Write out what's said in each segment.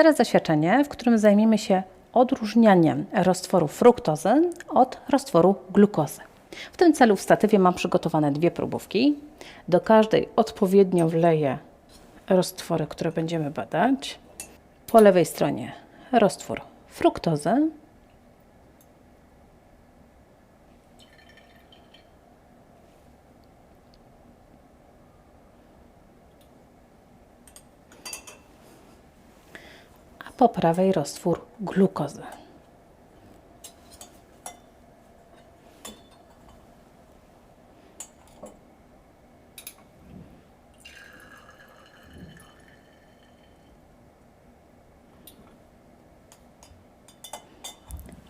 Teraz zaświadczenie, w którym zajmiemy się odróżnianiem roztworu fruktozy od roztworu glukozy. W tym celu w statywie mam przygotowane dwie próbówki. Do każdej odpowiednio wleję roztwory, które będziemy badać. Po lewej stronie roztwór fruktozy. Po prawej roztwór glukozy.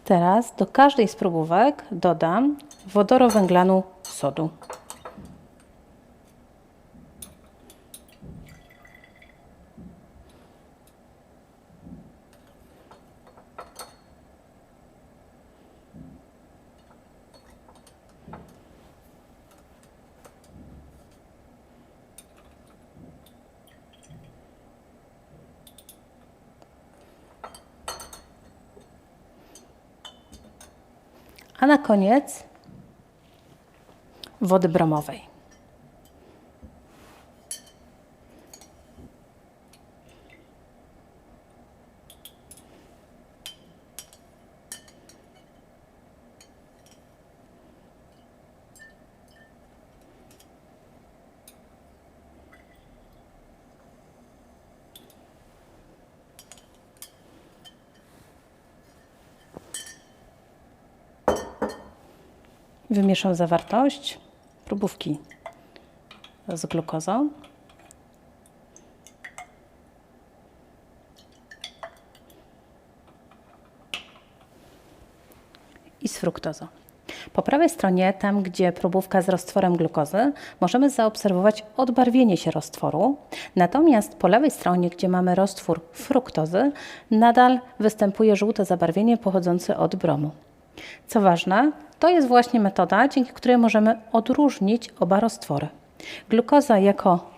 Teraz do każdej z próbówek dodam wodorowęglanu sodu. A na koniec wody bromowej. Wymieszam zawartość próbówki z glukozą. I z fruktozą. Po prawej stronie, tam gdzie próbówka z roztworem glukozy, możemy zaobserwować odbarwienie się roztworu. Natomiast po lewej stronie, gdzie mamy roztwór fruktozy, nadal występuje żółte zabarwienie pochodzące od bromu. Co ważne, to jest właśnie metoda, dzięki której możemy odróżnić oba roztwory. Glukoza jako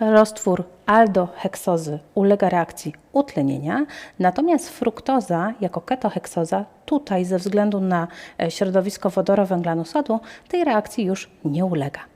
roztwór aldoheksozy ulega reakcji utlenienia, natomiast fruktoza jako ketoheksoza tutaj ze względu na e, środowisko wodorowęglanu sodu tej reakcji już nie ulega.